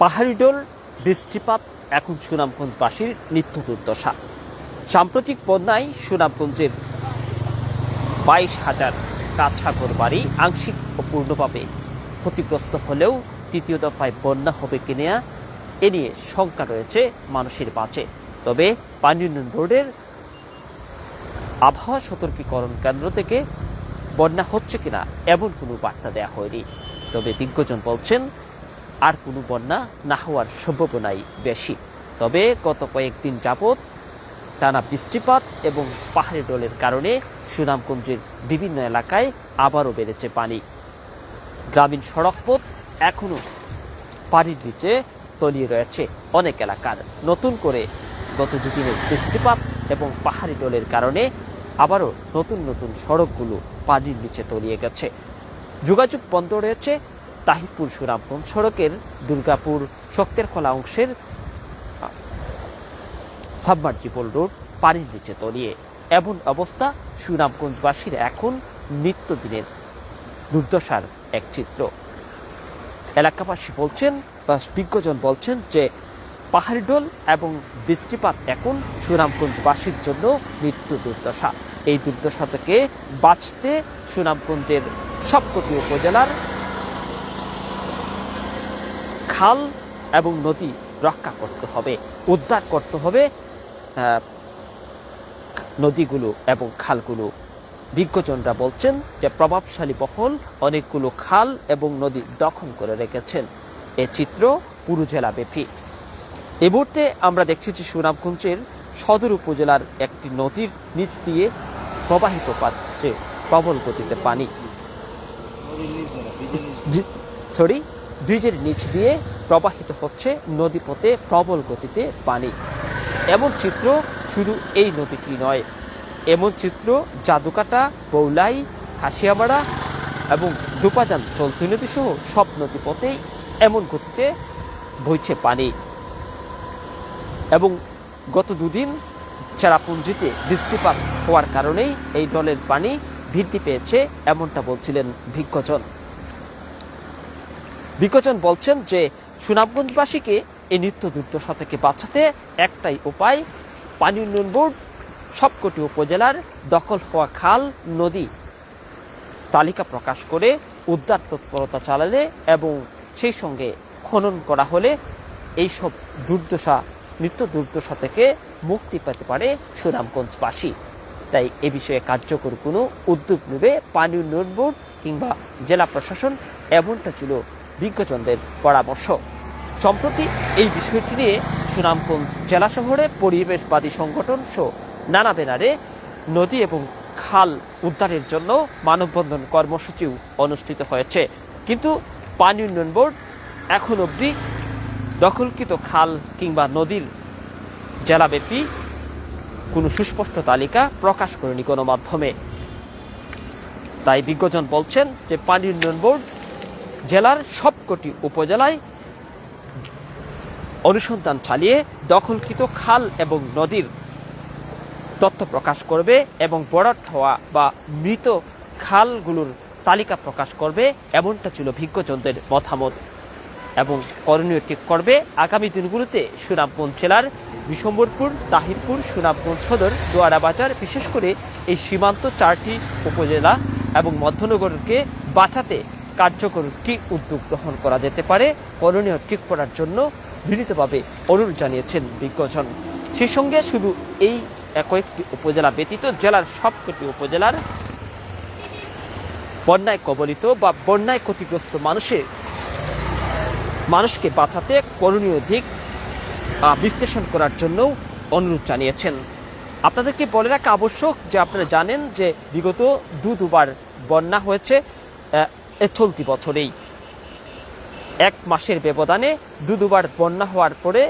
পাহাড়ি ডোল বৃষ্টিপাত এখন সুনামগঞ্জবাসীর নিত্য দুর্দশা। সাম্প্রতিক বন্যায় সুনামগঞ্জের বাইশ হাজার কাছাগর বাড়ি আংশিক ও পূর্ণভাবে ক্ষতিগ্রস্ত হলেও তৃতীয় দফায় বন্যা হবে কিনা এ নিয়ে শঙ্কা রয়েছে মানুষের বাঁচে তবে পানি উন্নয়ন বোর্ডের আবহাওয়া সতর্কীকরণ কেন্দ্র থেকে বন্যা হচ্ছে কিনা এমন কোনো বার্তা দেওয়া হয়নি। তবে বিজ্ঞজন বলছেন আর কোনো বন্যা না হওয়ার সম্ভাবনাই বেশি। তবে গত কয়েকদিন যাবৎ টানা বৃষ্টিপাত এবং পাহাড়ি ডোলের কারণে সুনামগঞ্জের বিভিন্ন এলাকায় আবারও বেড়েছে পানি। গ্রামীণ সড়কপথ এখনও পানির নিচে তলিয়ে রয়েছে অনেক এলাকার। নতুন করে গত দুদিনের বৃষ্টিপাত এবং পাহাড়ি ডোলের কারণে আবারও নতুন নতুন সড়কগুলো পানির নিচে তলিয়ে গেছে। যোগাযোগ বন্ধ রয়েছে তাহিরপুর সুনামগঞ্জ সড়কের দুর্গাপুর শক্তেরখোলা অংশের সাবমার্জিবল রোড পানির নিচে তলিয়ে। এমন অবস্থা সুনামগঞ্জবাসীর এখন নিত্যদিনের দুর্দশার এক চিত্র। এলাকাবাসী বলছেন, বা বিজ্ঞজন বলছেন যে পাহাড়ি ডোল এবং বৃষ্টিপাত এখন সুনামগঞ্জবাসীর জন্য মৃত্যু দুর্দশা। এই দুর্দশা থেকে বাঁচতে সুনামগঞ্জের সবকটি উপজেলার খাল এবং নদী রক্ষা করতে হবে উদ্ধার করতে হবে নদীগুলো এবং খালগুলো। বিজ্ঞজনরা বলছেন যে প্রভাবশালী বহল অনেকগুলো খাল এবং নদী দখল করে রেখেছেন। এ চিত্র পুরো জেলাব্যাপী এ মুহূর্তে আমরা দেখছি যে সুনামগঞ্জের সদর উপজেলার একটি নদীর নিচ দিয়ে প্রবাহিত পাত্রে প্রবল গতিতে পানি। সরি? ব্রিজের নিচ দিয়ে প্রবাহিত হচ্ছে নদীপথে প্রবল গতিতে পানি। এমন চিত্র শুধু এই নদীটি নয়, এমন চিত্র জাদুকাটা, বৌলাই, খাসিয়ামারা এবং দুপাজান চলতি নদী সহ সব নদীপথেই এমন গতিতে বইছে পানি। এবং গত দুদিন চেরাপুঞ্জিতে বৃষ্টিপাত হওয়ার কারণেই এই ডলের পানি বৃদ্ধি পেয়েছে, এমনটা বলছিলেন ভিজ্ঞজন বিকজন বলছেন যে সুনামগঞ্জবাসীকে এই নিত্য দুর্দশা থেকে বাঁচাতে একটাই উপায়, পানি উন্নয়ন বোর্ড সবকটি উপজেলার দখল হওয়া খাল, নদী তালিকা প্রকাশ করে উদ্ধার তৎপরতা চালালে এবং সেই সঙ্গে খনন করা হলে এইসব দুর্দশা নিত্য দুর্দশা থেকে মুক্তি পেতে পারে সুনামগঞ্জবাসী। তাই এ বিষয়ে কার্যকর কোনো উদ্যোগ নেবে পানি উন্নয়ন বোর্ড কিংবা জেলা প্রশাসন এমনটা ছিল বিজ্ঞজনদের পরামর্শ। সম্প্রতি এই বিষয়টি নিয়ে সুনামগঞ্জ জেলা শহরে পরিবেশবাদী সংগঠন সহ নানা ব্যানারে নদী এবং খাল উদ্ধারের জন্য মানববন্ধন কর্মসূচিও অনুষ্ঠিত হয়েছে। কিন্তু পানি উন্নয়ন বোর্ড এখন অবধি দখলকৃত খাল কিংবা নদীর জেলাব্যাপী কোনো সুস্পষ্ট তালিকা প্রকাশ করেনি কোনো মাধ্যমে। তাই বিজ্ঞজন বলছেন যে পানি উন্নয়ন বোর্ড জেলার সবকটি উপজেলায় অনুসন্ধান চালিয়ে দখলকৃত খাল এবং নদীর তথ্য প্রকাশ করবে এবং বরাট হওয়া বা মৃত খালগুলোর তালিকা প্রকাশ করবে, এমনটা ছিল ভিজ্ঞজনদের মতামত এবং করণীয় ঠিক করবে। আগামী দিনগুলোতে সুনামগঞ্জ জেলার বিশম্বরপুর তাহিরপুর, সুনামগঞ্জ সদর দোয়ারা বাজার বিশেষ করে এই সীমান্ত চারটি উপজেলা এবং মধ্যনগরকে বাঁচাতে কার্যকর কি উদ্যোগ গ্রহণ করা যেতে পারে, করণীয় ঠিক করার জন্য বিনীতভাবে অনুরোধ জানিয়েছেন বিজ্ঞজন। সেই সঙ্গে শুধু এই কয়েকটি উপজেলা ব্যতীত জেলার সবকটি উপজেলার বন্যায় কবলিত বা বন্যায় ক্ষতিগ্রস্ত মানুষের মানুষকে বাঁচাতে করণীয় দিক বিশ্লেষণ করার জন্য অনুরোধ জানিয়েছেন। আপনাদেরকে বলে রাখা আবশ্যক যে আপনারা জানেন যে বিগত দু দুবার বন্যা হয়েছে চলতি বছরেই। এক মাসের ব্যবধানে দু দুবার বন্যা হওয়ার পরে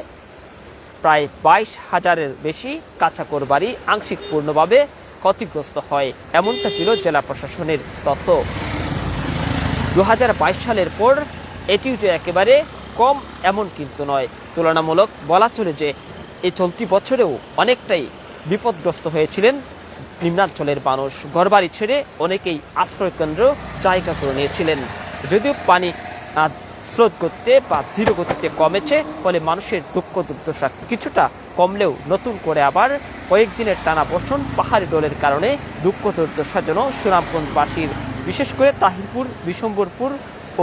প্রায় বাইশ হাজারের বেশি কাঁচাকোর বাড়ি আংশিক পূর্ণভাবে ক্ষতিগ্রস্ত হয়, এমনটা ছিল জেলা প্রশাসনের তথ্য। দু হাজার বাইশ সালের পর এটিও যে একেবারে কম, এমন কিন্তু নয়। তুলনামূলক বলা চলে যে এই চলতি বছরেও অনেকটাই বিপদগ্রস্ত হয়েছিলেন নিম্নাঞ্চলের মানুষ ঘরবাড়ি ছেড়ে অনেকেই আশ্রয়কেন্দ্র জায়গা করে নিয়েছিলেন। যদিও পানি স্রোত করতে বা ধীর গতিতে কমেছে, ফলে মানুষের দুঃখ দুর্দশা কিছুটা কমলেও নতুন করে আবার কয়েকদিনের টানা বর্ষণ পাহাড়ি ডোলের কারণে দুঃখ দুর্দশা যেন সুনামগঞ্জবাসীর। বিশেষ করে তাহিরপুর, বিশম্বরপুর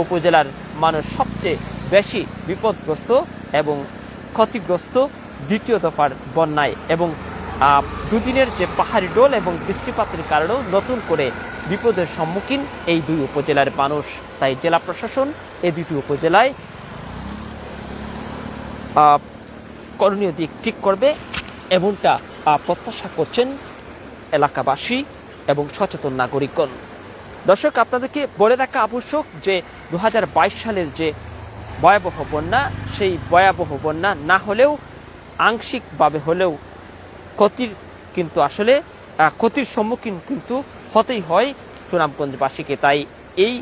উপজেলার মানুষ সবচেয়ে বেশি বিপদগ্রস্ত এবং ক্ষতিগ্রস্ত দ্বিতীয় দফার বন্যায় এবং দুদিনের যে পাহাড়ি ডোল এবং বৃষ্টিপাতের কারণেও নতুন করে বিপদের সম্মুখীন এই দুই উপজেলার মানুষ। তাই জেলা প্রশাসন এই দুটি উপজেলায় করণীয় দিক ঠিক করবে এমনটা প্রত্যাশা করছেন এলাকাবাসী এবং সচেতন নাগরিকগণ। দর্শক, আপনাদেরকে বলে রাখা আবশ্যক যে দু হাজার বাইশ সালের যে ভয়াবহ বন্যা, সেই ভয়াবহ বন্যা না হলেও আংশিকভাবে হলেও ক্ষতির কিন্তু আসলে ক্ষতির সম্মুখীন কিন্তু হতেই হয় সুনামগঞ্জবাসীকে। তাই এই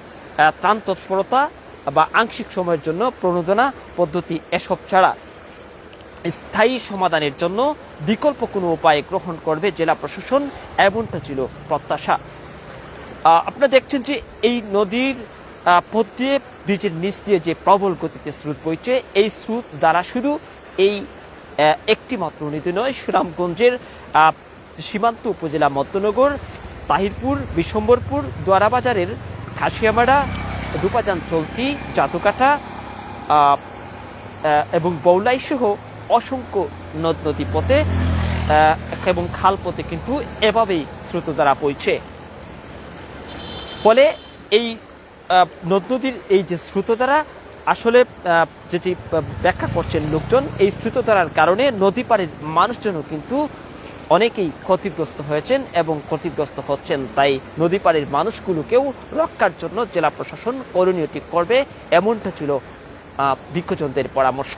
ত্রাণ তৎপরতা বা আংশিক সময়ের জন্য প্রণোদনা পদ্ধতি এসব ছাড়া স্থায়ী সমাধানের জন্য বিকল্প কোনো উপায় গ্রহণ করবে জেলা প্রশাসন এমনটা ছিল প্রত্যাশা। আপনারা দেখছেন যে এই নদীর পথ দিয়ে, ব্রিজের নিচ দিয়ে যে প্রবল গতিতে স্রোত বইছে, এই স্রোত দ্বারা শুধু এই একটি মাত্র নদী নয়, সুনামগঞ্জের সীমান্ত উপজেলা মধ্যনগর, তাহিরপুর বিশম্বরপুর দোয়ারাবাজারের খাসিয়ামারা, রূপাজান চলতি জাতুকাটা এবং বৌলাই সহ অসংখ্য নদ নদী পথে এবং খাল পথে কিন্তু এভাবেই স্রোত দ্বারা বইছে। ফলে এই নদ নদীর এই যে স্রোতধারা আসলে যেটি ব্যাখ্যা করছেন লোকজন, এই স্রোতধারার কারণে নদী পাড়ের মানুষজনও কিন্তু অনেকেই ক্ষতিগ্রস্ত হয়েছেন এবং ক্ষতিগ্রস্ত হচ্ছেন। তাই নদী পাড়ের মানুষগুলোকেও রক্ষার জন্য জেলা প্রশাসন করণীয় ঠিক করবে, এমনটা ছিল বিক্ষজনদের পরামর্শ।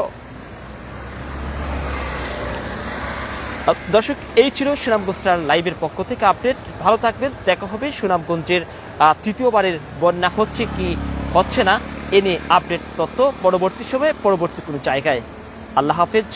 দর্শক, এই ছিল সুনামগঞ্জ লাইভের পক্ষ থেকে আপডেট। ভালো থাকবেন, দেখা হবে সুনামগঞ্জের তৃতীয়বারের বন্যা হচ্ছে কি হচ্ছে না। এ নিয়ে আপডেট তথ্য পরবর্তী সময়ে পরবর্তী কোনো জায়গায়। আল্লাহ হাফেজ।